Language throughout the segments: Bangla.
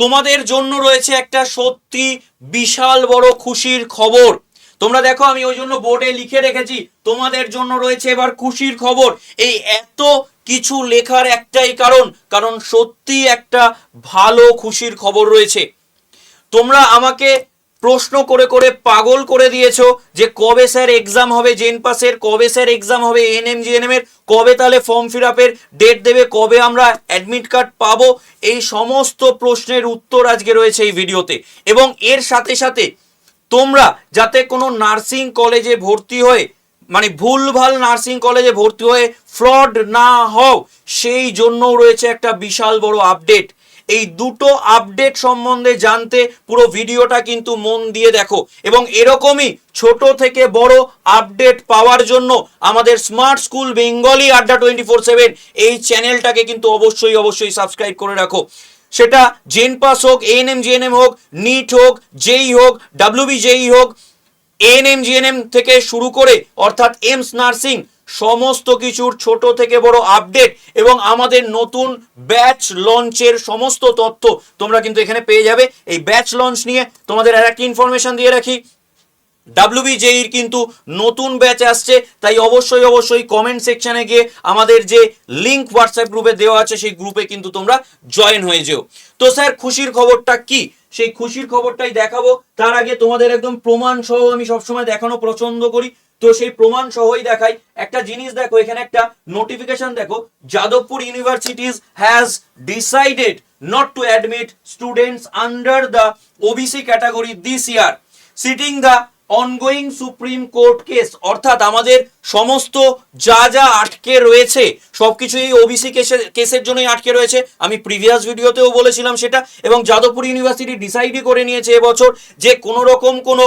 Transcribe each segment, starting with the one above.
তোমাদের জন্য রয়েছে একটা সত্যি বিশাল বড় খুশির খবর। তোমরা দেখো, আমি ওই জন্য বোর্ডে লিখে রেখেছি, তোমাদের জন্য রয়েছে এবার খুশির খবর। এই এত কিছু লেখার একটাই কারণ কারণ সত্যি একটা ভালো খুশির খবর রয়েছে। তোমরা আমাকে প্রশ্ন করে করে পাগল করে দিয়েছ যে কবে স্যার এক্সাম হবে, জেন পাসের কবে স্যার এক্সাম হবে এনএম জিএনএম এর, কবে তাহলে ফর্ম ফিল আপের ডেট দেবে, কবে আমরা অ্যাডমিট কার্ড পাবো? এই সমস্ত প্রশ্নের উত্তর আজকে রয়েছে এই ভিডিওতে। এবং এর সাথে সাথে তোমরা যাতে কোনো নার্সিং কলেজে ভর্তি হয়ে মানে ভুলভাল নার্সিং কলেজে ভর্তি হয়ে ফ্রড না হও, সেই জন্যও রয়েছে একটা বিশাল বড় আপডেট এই দুটো আপডেট সম্বন্ধে জানতে পুরো ভিডিওটা কিন্তু মন দিয়ে দেখো। এবং এরকমই ছোট থেকে বড় আপডেট পাওয়ার জন্য আমাদের smart school Bengali Adda twenty four seven এই চ্যানেলটাকে কিন্তু অবশ্যই অবশ্যই সাবস্ক্রাইব করে রাখো। সেটা জেন পাস হোক এএনএম জিএনএম হোক নিট হোক জেই হোক ডাব্লিউবি জেই হোক এএনএম জিএনএম থেকে শুরু করে অর্থাৎ এমস নার্সিং সমস্ত কিছুর ছোট থেকে বড় আপডেট এবং আমাদের নতুন ব্যাচ লঞ্চের সমস্ত তথ্য তোমরা কিন্তু এখানে পেয়ে যাবে। এই ব্যাচ লঞ্চ নিয়ে তোমাদের আর একটা ইনফরমেশন দিয়ে রাখি। ডাব্লিউবিজেইর কিন্তু নতুন ব্যাচ আসছে, তাই অবশ্যই অবশ্যই কমেন্ট সেকশনে গিয়ে আমাদের যে লিংক হোয়াটসঅ্যাপ গ্রুপে দেওয়া আছে, সেই গ্রুপে কিন্তু তোমরা জয়েন হয়ে যেও। তো স্যার, খুশির খবরটা কি? সেই খুশির খবরটাই দেখাবো। তার আগে তোমাদের একদম প্রমাণ সহ আমি সবসময় দেখানো পছন্দ করি। তো সেই প্রমাণ সহই দেখাই। একটা জিনিস দেখো, এখানে একটা নোটিফিকেশন দেখো, Jadavpur universities has decided not to admit students under the OBC category this year citing the ongoing Supreme Court case অর্থাৎ আমাদের সমস্ত যা যা আটকে রয়েছে সবকিছু এই ওবিসি কেসের কেসের জন্যই আটকে রয়েছে। আমি প্রিভিয়াস ভিডিওতেও বলেছিলাম সেটা। এবং যাদবপুর ইউনিভার্সিটি ডিসাইডই করে নিয়েছে এবছর যে কোনো রকম কোনো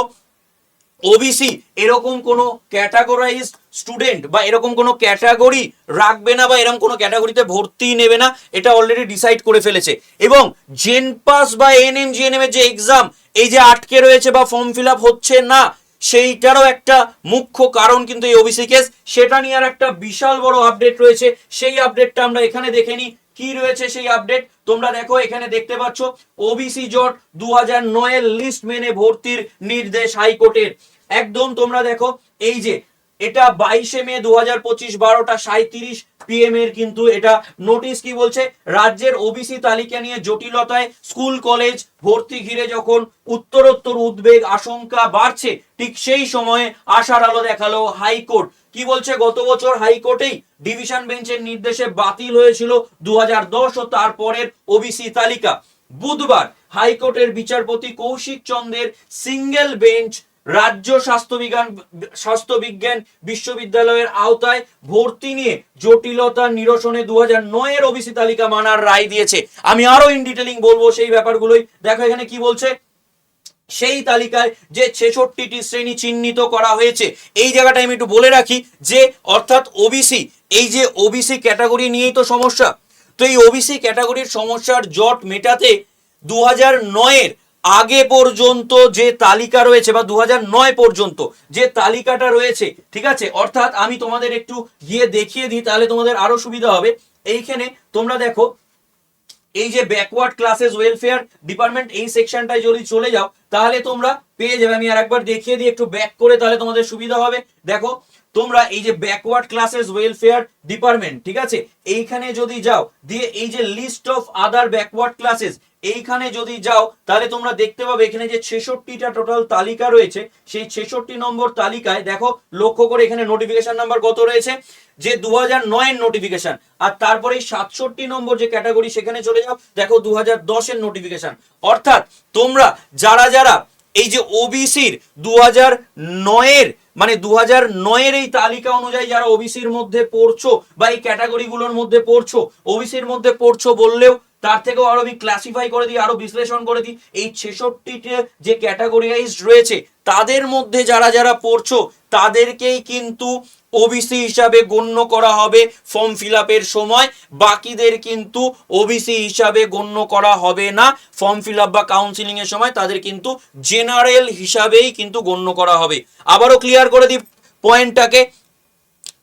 ওবিসি এরকম কোনো ক্যাটাগরাইজ স্টুডেন্ট বা এরকম কোনো ক্যাটাগরি রাখবে না বা এরকম কোনো ক্যাটাগরিতে ভর্তি নেবে না, এটা অলরেডি ডিসাইড করে ফেলেছে। এবং জেন পাস বা এনএম জিএনএম এর যে এক্সাম এই যে আটকে রয়েছে বা ফর্ম ফিল হচ্ছে না, সেইটারও একটা মুখ্য কারণ কিন্তু এই ওবিসি কেস সেটা নিয়ে আর একটা বিশাল বড় আপডেট রয়েছে। সেই আপডেটটা আমরা এখানে দেখে নিই। কি রয়েছে সেই আপডেট তোমরা দেখো, এখানে দেখতে পাচ্ছ ওবিসি জট দু হাজার নয়ের লিস্ট মেনে ভর্তির নির্দেশ হাইকোর্টের। একদম তোমরা দেখো, এই যে, এটা বাইশে মে দু হাজার পঁচিশ বারোটা সাঁত্রিশ পিএম এর কিন্তু এটা নোটিশ কি বলছে? রাজ্যের ওবিসি তালিকা নিয়ে জটিলতায় স্কুল, কলেজ ভর্তি ঘিরে যখন উত্তরোত্তর উদ্বেগ আশঙ্কা বাড়ছে, ঠিক সেই সময়ে আশার আলো দেখাল হাইকোর্ট। কি বলছে? গত বছর হাইকোর্টেই ডিভিশন বেঞ্চের নির্দেশে বাতিল হয়েছিল দু হাজার দশ ও তারপরের ওবিসি তালিকা। বুধবার হাইকোর্টের বিচারপতি কৌশিক চন্দ্রের সিঙ্গেল বেঞ্চ রাজ্য স্বাস্থ্যবিজ্ঞান স্বাস্থ্যবিজ্ঞান বিশ্ববিদ্যালয়ের আওতায় ভর্তি নিয়ে জটিলতা নিরসনে দু হাজার নয়ের ওবিসি তালিকা মানার রায় দিয়েছে। আমি আরও ইন ডিটেলিং বলব সেই ব্যাপারগুলোই। দেখো এখানে কি বলছে? সেই তালিকায় যে ছেষট্টিটি শ্রেণি চিহ্নিত করা হয়েছে, এই জায়গাটা আমি একটু বলে রাখি যে, অর্থাৎ ওবিসি, এই যে ওবিসি ক্যাটাগরি নিয়েই তো সমস্যা। তো এই ওবিসি ক্যাটাগরির সমস্যার জট মেটাতে দু হাজার নয়ের আগে পর্যন্ত যে তালিকা রয়েছে বা দু পর্যন্ত যে তালিকাটা রয়েছে, ঠিক আছে? অর্থাৎ আমি তোমাদের একটু গিয়ে দেখিয়ে দিই, তাহলে তোমাদের আরও সুবিধা হবে। এইখানে তোমরা দেখো, এই যে ব্যাকওয়ার্ড ক্লাসেস ওয়েলফেয়ার ডিপার্টমেন্ট এই সেকশনটায় যদি চলে যাও, তাহলে তোমরা পেয়ে যাবে। আমি আর একবার দেখিয়ে দিই, একটু ব্যাক করে তাহলে তোমাদের সুবিধা হবে। দেখো, তোমরা এই যে ব্যাকওয়ার্ড ক্লাসেস ওয়েলফেয়ার ডিপার্টমেন্ট ঠিক আছে? এইখানে যদি যাও, দিয়ে এই যে list of other backward classes এইখানে যদি যাও, তাহলে তোমরা দেখতে পাবে এখানে যে ছেষট্টিটা টোটাল তালিকা রয়েছে। সেই ছেষট্টি নম্বর তালিকায় দেখো, লক্ষ্য করে এখানে নোটিফিকেশন নাম্বার কত রয়েছে? যে দু হাজার নয়ের নোটিফিকেশন আর তারপরে সাতষট্টি নম্বর যে ক্যাটাগরি সেখানে চলে যাও, দেখো দু হাজার দশের নোটিফিকেশন অর্থাৎ তোমরা যারা যারা এই যে ওবিসির দু হাজার নয়ের মানে দু হাজার নয়ের এই তালিকা অনুযায়ী যারা ওবিসির মধ্যে পড়ছো বা এই ক্যাটাগরিগুলোর মধ্যে পড়ছো ওবিসির মধ্যে পড়ছো বললেও তার থেকেও আরও আমি ক্লাসিফাই করে দিই, আরও বিশ্লেষণ করে দিই। এই ছেষট্টিতে যে ক্যাটাগরিয়াইজ রয়েছে, তাদের মধ্যে যারা যারা পড়ছো, তাদেরকেই কিন্তু ওবিসি হিসাবে গণ্য করা হবে ফর্ম ফিল সময়। বাকিদের কিন্তু ওবিসি হিসাবে গণ্য করা হবে না। ফর্ম ফিল বা কাউন্সিলিং এর সময় তাদের কিন্তু জেনারেল হিসাবেই কিন্তু গণ্য করা হবে। আবারও ক্লিয়ার করে দিই পয়েন্টটাকে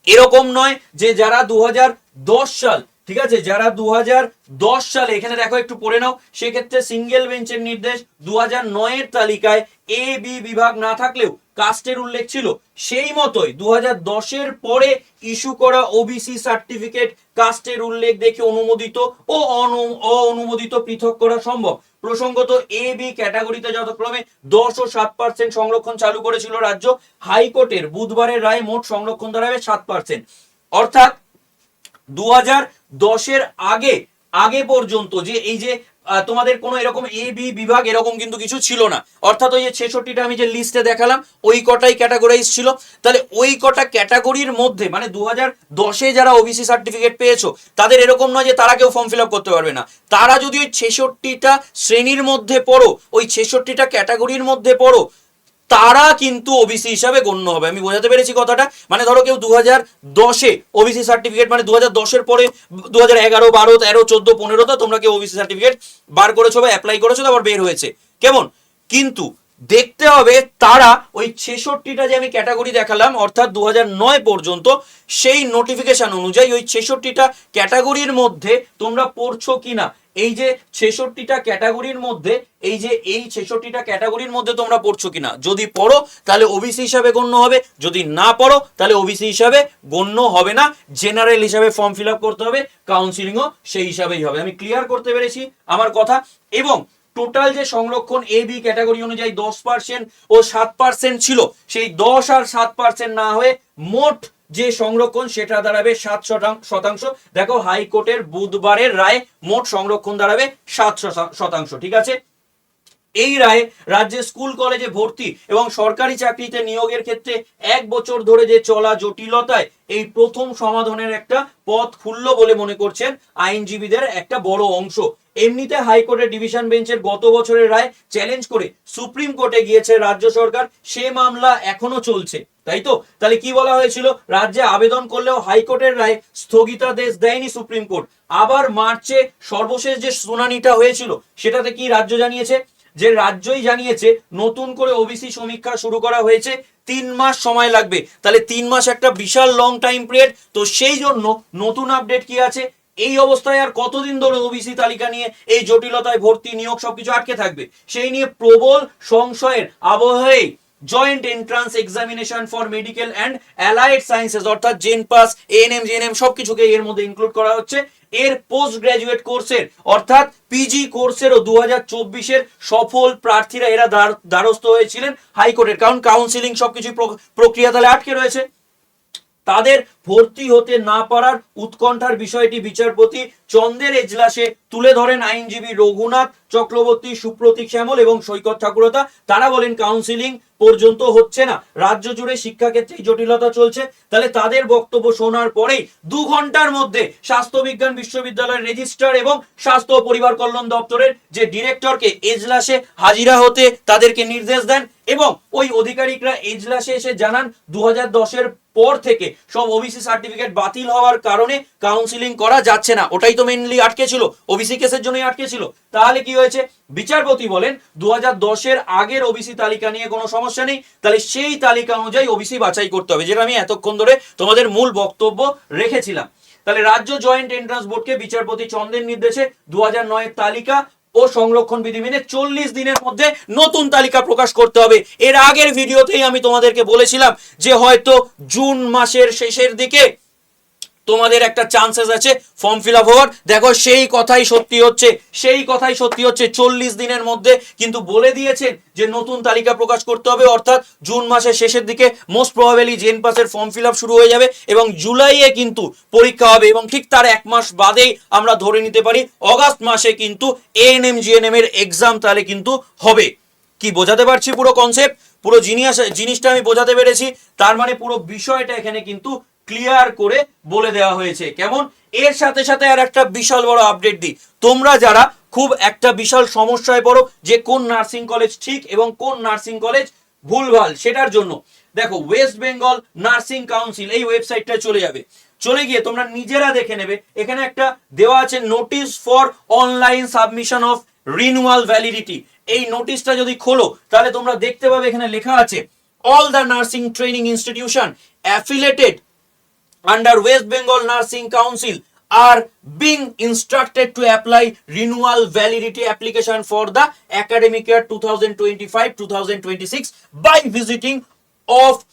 এরকম নয় যে যারা দু হাজার দশ সাল ঠিক আছে? যারা দু হাজার দশ সালে, এখানে দেখো একটু পড়ে নাও, সেক্ষেত্রে সিঙ্গেল বেঞ্চের নির্দেশ দু নয়ের তালিকায় এ বি বিভাগ না থাকলেও কাস্টের উল্লেখ ছিল। সেই মতোই দু দশের পরে ইস্যু করা ওবিসি সার্টিফিকেট কাস্টের উল্লেখ দেখে অনুমোদিত ও অনু- অনুমোদিত পৃথক করা সম্ভব। প্রসঙ্গত এ বি ক্যাটাগরিতে যথাক্রমে দশ ও সাত পার্সেন্ট সংরক্ষণ চালু করেছিল রাজ্য হাইকোর্টের, বুধবারের রায় মোট সংরক্ষণ দাঁড়াবে সাত পার্সেন্ট অর্থাৎ দু হাজার দশের আগে আগে পর্যন্ত যে এই যে তোমাদের কোনো এরকম এ বি বিভাগ এরকম কিন্তু কিছু ছিল না। অর্থাৎ ওই যে ছেষট্টিটা আমি যে লিস্টে দেখালাম, ওই কটাই ক্যাটাগরাইজ ছিল। তাহলে ওই কটা ক্যাটাগরির মধ্যে মানে দু হাজার দশে যারা ওবিসি সার্টিফিকেট পেয়েছ, তাদের এরকম নয় যে তারা কেউ ফর্ম ফিল আপ করতে পারবে না। তারা যদি ওই ছেষট্টিটা শ্রেণির মধ্যে পড়ো, ওই ছেষট্টিটা ক্যাটাগরির মধ্যে পড়ো তারা কিন্তু ওবিসি হিসাবে গণ্য হবে। আমি বোঝাতে পেরেছি কথাটা। মানে ধরো কেউ দু হাজার দশে ওবিসি সার্টিফিকেট মানে দু হাজার দশের পরে দু হাজার এগারো, বারো, তেরো, চোদ্দ, পনেরোতে তোমরা কেউ ওবিসি সার্টিফিকেট বার করেছ বা অ্যাপ্লাই করেছ তারপর বের হয়েছে। কেমন? কিন্তু দেখতে হবে তারা ওই ছেষট্টিটা যে আমি ক্যাটাগরি দেখালাম, অর্থাৎ দু নয় পর্যন্ত, সেই নোটিফিকেশন অনুযায়ী ওই ছেষট্টিটা ক্যাটাগরির মধ্যে তোমরা পড়ছো কিনা। এই যে ছেষট্টিটা ক্যাটাগরির মধ্যে, এই যে এই ছেষট্টিটা ক্যাটাগরির মধ্যে তোমরা পড়ছো কিনা? যদি পড়ো, তাহলে ওবিসি হিসাবে গণ্য হবে। যদি না পড়ো, তাহলে ওবিসি হিসাবে গণ্য হবে না। জেনারেল হিসাবে ফর্ম ফিল করতে হবে। কাউন্সিলিংও সেই হিসাবেই হবে। আমি ক্লিয়ার করতে পেরেছি আমার কথা। এবং টোটাল যে সংরক্ষণ এ বি ক্যাটাগরি অনুযায়ী দশ পার্সেন্ট ও সাত পার্সেন্ট ছিল, সেই দশ আর সাত পার্সেন্ট না হয়ে মোট যে সংরক্ষণ সেটা দাঁড়াবে সাত শতাং- শতাংশ। দেখো হাইকোর্টের বুধবারের রায় মোট সংরক্ষণ দাঁড়াবে সাত শতাংশ ঠিক আছে? এই রায়ে রাজ্যে স্কুল, কলেজে ভর্তি এবং সরকারি চাকরিতে নিয়োগের ক্ষেত্রে এক বছর ধরে যে চলা জটিলতায় এই প্রথম সমাধানের একটা পথ খুলল বলে মনে করছেন আইনজীবীদের একটা বড় অংশ। এমনিতে হাইকোর্টের ডিভিশন বেঞ্চের গত বছরের রায় চ্যালেঞ্জ করে সুপ্রিম কোর্টে গিয়েছে রাজ্য সরকার, সে মামলা এখনও চলছে। তাই তো? তাহলে কি বলা হয়েছিল? রাজ্যে আবেদন করলেও হাইকোর্টের রায় স্থগিতাদেশ দেয়নি সুপ্রিম কোর্ট। আবার মার্চে সর্বশেষ যে শুনানিটা হয়েছিল, সেটাতে কি রাজ্য জানিয়েছে? যে রাজ্যই জানিয়েছে, নতুন করে ওবিসি সমীক্ষা শুরু করা হয়েছে, তিন মাস সময় লাগবে। তাহলে তিন মাস একটা বিশাল লং টাইম পিরিয়ড তো সেই জন্য নতুন আপডেট কি আছে? এই অবস্থায় আর কতদিন ধরে ওবিসি তালিকা নিয়ে এই জটিলতায় ভর্তি নিয়োগ সবকিছু আটকে থাকবে? সেই নিয়ে প্রবল সংশয়ের আবহে joint entrance examination for medical and allied sciences অর্থাৎ জেন পাস এএনএম জেএনএম সবকিছুকে এর মধ্যে ইনক্লুড করা হচ্ছে। এর পোস্ট গ্রাজুয়েট কোর্সের অর্থাৎ পিজি কোর্সেরও দু হাজার চব্বিশের সফল প্রার্থীরা এরা দ্বারস্থ হয়েছিলেন হাইকোর্টের। কারণ কাউন্সিলিং সবকিছু প্রক্রিয়া তাহলে আটকে রয়েছে। তাদের ভর্তি হতে না পারার উৎকণ্ঠার বিষয়টি বিচারপতি চন্দের এজলাসে তুলে ধরেন আইনজীবী রঘুনাথ চক্রবর্তী, সুপ্রতীক শ্যামল এবং সৈকত ঠাকুরতা। তারা বলেন কাউন্সিলিং পর্যন্ত হচ্ছে না। রাজ্য জুড়ে শিক্ষাক্ষেত্রে জটিলতা চলছে। তাহলে তাদের বক্তব্য শোনার পরেই দু ঘণ্টার মধ্যে স্বাস্থ্য বিজ্ঞান বিশ্ববিদ্যালয়ের রেজিস্ট্রার এবং স্বাস্থ্য ও পরিবার কল্যাণ দপ্তরের যে ডিরেক্টরকে এজলাসে হাজিরা হতে তাদেরকে নির্দেশ দেন এবং ওই অধিকারিকরা এজলাসে এসে জানান দু হাজার পর থেকে সব ওবিসি সার্টিফিকেট বাতিল হওয়ার কারণে কাউন্সিলিং করা যাচ্ছে না। ওটাই তো মেনলি আটকে ছিল। ওবিসি কেসের জন্যই আটকে ছিল। তাহলে কি হয়েছে? বিচারপতি বলেন দু হাজার আগের ওবিসি তালিকা নিয়ে কোনো সমস্যা নেই। তাহলে সেই তালিকা অনুযায়ী ওবিসি বাছাই করতে হবে, যেটা আমি এতক্ষণ ধরে তোমাদের মূল বক্তব্য রেখেছিলাম। তাহলে রাজ্য জয়েন্ট এন্ট্রান্স বোর্ডকে বিচারপতি চন্দ্রের নির্দেশে দু হাজার তালিকা ও সংরক্ষণ বিধি মেনে চল্লিশ দিনের মধ্যে নতুন তালিকা প্রকাশ করতে হবে। এর আগের ভিডিওতেই আমি তোমাদেরকে বলেছিলাম যে হয়তো জুন মাসের শেষের দিকে তোমাদের একটা চান্সেস আছে ফর্ম ফিল আপ হওয়ার। দেখো, সেই কথাই সত্যি হচ্ছে, সেই কথাই সত্যি হচ্ছে, চল্লিশ দিনের মধ্যে কিন্তু বলে দিয়েছেন যে নতুন তালিকা প্রকাশ করতে হবে, অর্থাৎ জুন মাসের শেষের দিকে মোস্ট প্রবাবেলি জেন পাসের ফর্ম ফিল আপ শুরু হয়ে যাবে এবং জুলাইয়ে কিন্তু পরীক্ষা হবে এবং ঠিক তার এক মাস বাদেই আমরা ধরে নিতে পারি, অগাস্ট মাসে কিন্তু এএনএম জিএনএম এর এক্সাম তাহলে কিন্তু হবে। কি বোঝাতে পারছি পুরো কনসেপ্ট পুরো জিনিস জিনিসটা আমি বোঝাতে পেরেছি, তার মানে পুরো বিষয়টা এখানে কিন্তু ক্লিয়ার করে বলে দেওয়া হয়েছে। কেমন? এর সাথে সাথে আর একটা বিশাল বড় আপডেট দিই। তোমরা যারা খুব একটা বিশাল সমস্যায় পড়ো যে কোন নার্সিং কলেজ ঠিক এবং কোন নার্সিং কলেজ ভুলভাল, সেটার জন্য। দেখো ওয়েস্ট বেঙ্গল নার্সিং কাউন্সিল এই ওয়েবসাইটটা চলে যাবে। চলে গিয়ে তোমরা নিজেরা দেখে নেবে। এখানে একটা দেওয়া আছে notice for online submission of renewal validity এই নোটিশটা যদি খোলো, তাহলে তোমরা দেখতে পাবে এখানে লেখা আছে all the nursing training institution affiliated under West Bengal Nursing Council are being instructed to apply renewal validity application for the academic year 2025-2026 by visiting of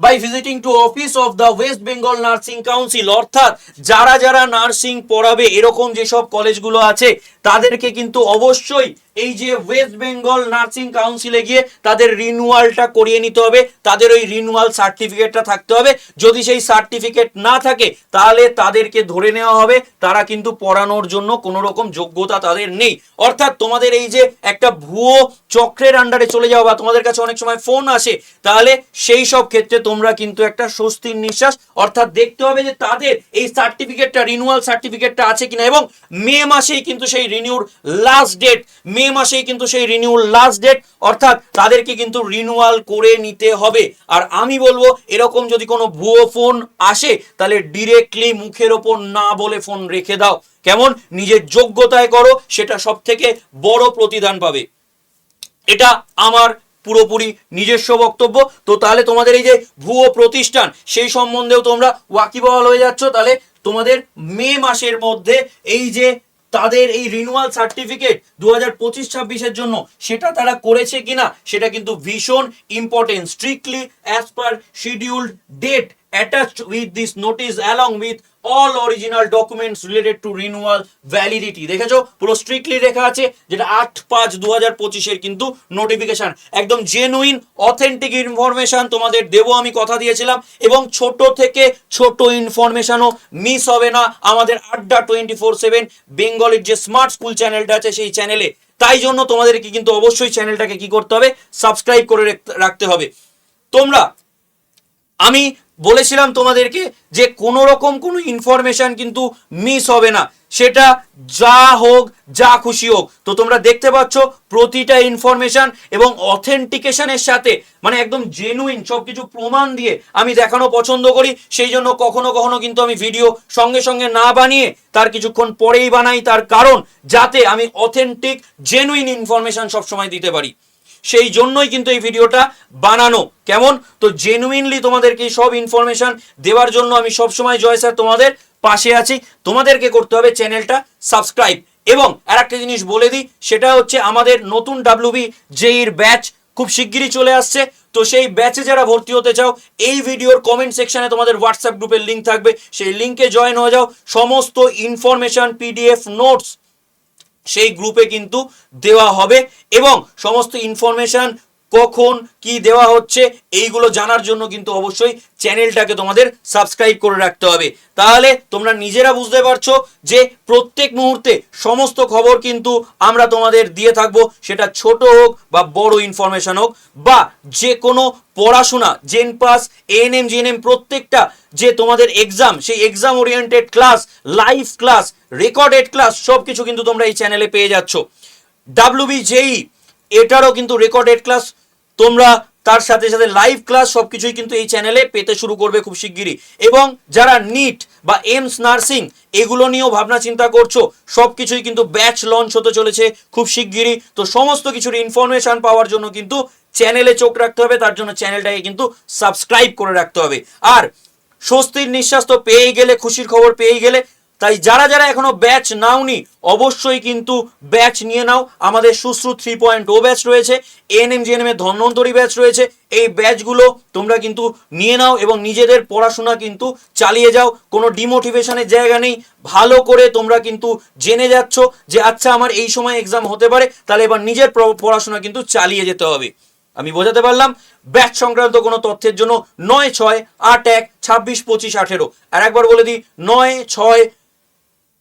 by visiting to office of the West Bengal nursing council অর্থাৎ যারা যারা নার্সিং পড়াবে এরকম যেসব কলেজগুলো আছে তাদেরকে কিন্তু অবশ্যই এই যে ওয়েস্ট বেঙ্গল নার্সিং কাউন্সিলে গিয়ে তাদের রিনুয়ালটা করিয়ে নিতে হবে। তাদের ওই রিনুয়াল সার্টিফিকেটটা থাকতে হবে। যদি সেই সার্টিফিকেট না থাকে, তাহলে তাদেরকে ধরে নেওয়া হবে। তারা কিন্তু পড়ানোর জন্য কোনো রকম যোগ্যতা তাদের নেই। অর্থাৎ তোমাদের এই যে একটা ভুয়ো চক্রের আন্ডারে চলে যাওয়া বা তোমাদের কাছে অনেক সময় ফোন আসে, তাহলে সেই সব ক্ষেত্রে তোমরা কিন্তু একটা স্বস্তির নিঃশ্বাস। অর্থাৎ দেখতে হবে যে তাদের এই সার্টিফিকেটটা রিনিউয়াল সার্টিফিকেটটা আছে কিনা এবং মে মাসেই কিন্তু সেই রিনিউর লাস্ট ডেট মে মাসেই কিন্তু সেই রিনিউর লাস্ট ডেট অর্থাৎ তাদেরকে কিন্তু রিনিউয়াল করে নিতে হবে। আর আমি বলব, এরকম যদি কোনো ভুয়ো ফোন আসে, তাহলে ডিরেক্টলি মুখের ওপর না বলে ফোন রেখে দাও। কেমন? নিজের যোগ্যতায় করো, সেটা সব থেকে বড় প্রতিদান পাবে। এটা আমার পুরোপুরি নিজস্ব বক্তব্য। তো তাহলে তোমাদের এই যে ভুয়ো প্রতিষ্ঠান, সেই সম্বন্ধেও তোমরা ওয়াকিবহাল হয়ে যাচ্ছ। তাহলে তোমাদের মে মাসের মধ্যে এই যে তাদের এই রিনুয়াল সার্টিফিকেট দু হাজার পঁচিশ ছাব্বিশের জন্য। সেটা তারা করেছে কিনা, সেটা কিন্তু ভীষণ important strictly as per scheduled date attached with this notice, along with all original documents related to renewal validity দেখেছ? পুরো স্ট্রিক্টলি লেখা আছে, যেটা আট পাঁচ দু হাজার পঁচিশের কিন্তু নোটিফিকেশন একদম জেনুইন অথেন্টিক ইনফরমেশন তোমাদের দেবো, আমি কথা দিয়েছিলাম, এবং ছোট থেকে ছোট ইনফরমেশনও মিস হবে না আমাদের আড্ডা টোয়েন্টি ফোর সেভেন বেঙ্গলের যে স্মার্ট স্কুল চ্যানেলটা আছে, সেই চ্যানেলে তাই জন্য তোমাদেরকে কিন্তু অবশ্যই চ্যানেলটাকে কি করতে হবে? সাবস্ক্রাইব করে রাখতে হবে। তোমরা, আমি বলেছিলাম তোমাদেরকে যে কোনো রকম কোনো ইনফরমেশন কিন্তু মিস হবে না। সেটা যা হোক, যা খুশি হোক। তো তোমরা দেখতে পাচ্ছ প্রতিটা ইনফরমেশন এবং অথেন্টিকেশনের সাথে মানে একদম জেনুইন সব কিছু প্রমাণ দিয়ে আমি দেখানো পছন্দ করি। সেই জন্য কখনো কখনো কিন্তু আমি ভিডিও সঙ্গে সঙ্গে না বানিয়ে তার কিছুক্ষণ পরেই বানাই। তার কারণ, যাতে আমি অথেন্টিক জেনুইন ইনফরমেশন সবসময় দিতে পারি। সেই জন্যই কিন্তু এই ভিডিওটা বানানো। কেমন? তো জেনুইনলি তোমাদেরকে সব ইনফরমেশন দেওয়ার জন্য আমি সবসময় জয় স্যার তোমাদের পাশে আছি। তোমাদেরকে করতে হবে চ্যানেলটা সাবস্ক্রাইব এবং আর একটা জিনিস বলে দিই, সেটা হচ্ছে আমাদের নতুন ডাব্লিউবি জেইর ব্যাচ খুব শিগগিরই চলে আসছে। তো সেই ব্যাচে যারা ভর্তি হতে চাও, এই ভিডিওর কমেন্ট সেকশনে তোমাদের হোয়াটসঅ্যাপ গ্রুপের লিঙ্ক থাকবে। সেই লিঙ্কে জয়েন হয়ে যাও। সমস্ত ইনফরমেশন পিডিএফ নোটস সেই গ্রুপে কিন্তু দেওয়া হবে এবং সমস্ত ইনফরমেশন কখন কি দেওয়া হচ্ছে, এইগুলো জানার জন্য কিন্তু অবশ্যই চ্যানেলটাকে তোমাদের সাবস্ক্রাইব করে রাখতে হবে। তাহলে তোমরা নিজেরা বুঝতে পারছ যে প্রত্যেক মুহূর্তে সমস্ত খবর কিন্তু আমরা তোমাদের দিয়ে থাকব, সেটা ছোট হোক বা বড় ইনফরমেশন হোক, বা যে কোনো পড়াশোনা জেন পাস এএনএম জিএনএম প্রত্যেকটা যে তোমাদের এক্সাম সেই exam oriented class live class recorded class সব কিছু কিন্তু তোমরা এই চ্যানেলে পেয়ে যাচ্ছ। ডাব্লিউবি জেই এটারও কিন্তু রেকর্ডেড ক্লাস তোমরা তার সাথে সাথে লাইভ ক্লাস সব কিছুই কিন্তু এই চ্যানেলে পেতে শুরু করবে খুব শিগগিরই। এবং যারা নিট বা এমস নার্সিং এগুলো নিয়েও ভাবনা চিন্তা করছ সব কিছুই কিন্তু ব্যাচ লঞ্চ হতে চলেছে খুব শিগগিরই। তো সমস্ত কিছুর ইনফরমেশন পাওয়ার জন্য কিন্তু চ্যানেলে চোখ রাখতে হবে, তার জন্য চ্যানেলটাকে কিন্তু সাবস্ক্রাইব করে রাখতে হবে। আর স্বস্তির নিঃশ্বাস তো পেয়েই গেলে, খুশির খবর পেয়েই গেলে তাই যারা যারা এখনও ব্যাচ নাওনি, অবশ্যই কিন্তু ব্যাচ নিয়ে নাও। আমাদের সুশ্রু থ্রি পয়েন্ট ও ব্যাচ রয়েছে এএনএম জিএনএম এর ধন্বন্তরী ব্যাচ রয়েছে। এই ব্যাচগুলো তোমরা কিন্তু নিয়ে নাও এবং নিজেদের পড়াশোনা কিন্তু চালিয়ে যাও। কোনো ডিমোটিভেশনের জায়গা নেই। ভালো করে তোমরা কিন্তু জেনে যাচ্ছ যে আচ্ছা আমার এই সময় এক্সাম হতে পারে, তাহলে এবার নিজের পড়াশোনা কিন্তু চালিয়ে যেতে হবে। আমি বোঝাতে পারলাম ব্যাচ সংক্রান্ত কোনো তথ্যের জন্য নয় ছয় আট এক ছাব্বিশ পঁচিশ আঠেরো। আর একবার বলে দিই, নয় ছয়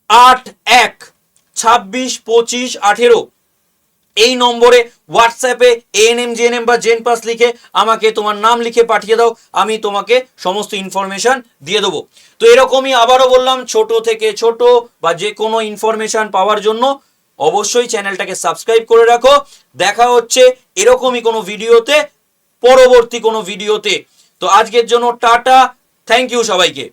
আট এক, ছাব্বিশ, পঁচিশ, আঠেরো। এই নম্বরে হোয়াটসঅ্যাপে এএনএম জেএনএম বা জেন পাস লিখে আমাকে তোমার নাম লিখে পাঠিয়ে দাও, আমি তোমাকে সমস্ত ইনফরমেশন দিয়ে দেবো। তো এরকমই আবারও বললাম, ছোট থেকে ছোট বা যে কোনো ইনফরমেশন পাওয়ার জন্য অবশ্যই চ্যানেলটাকে সাবস্ক্রাইব করে রাখো। দেখা হচ্ছে এরকমই কোনো ভিডিওতে, পরবর্তী কোনো ভিডিওতে। তো আজকের জন্য টাটা থ্যাংক ইউ সবাইকে।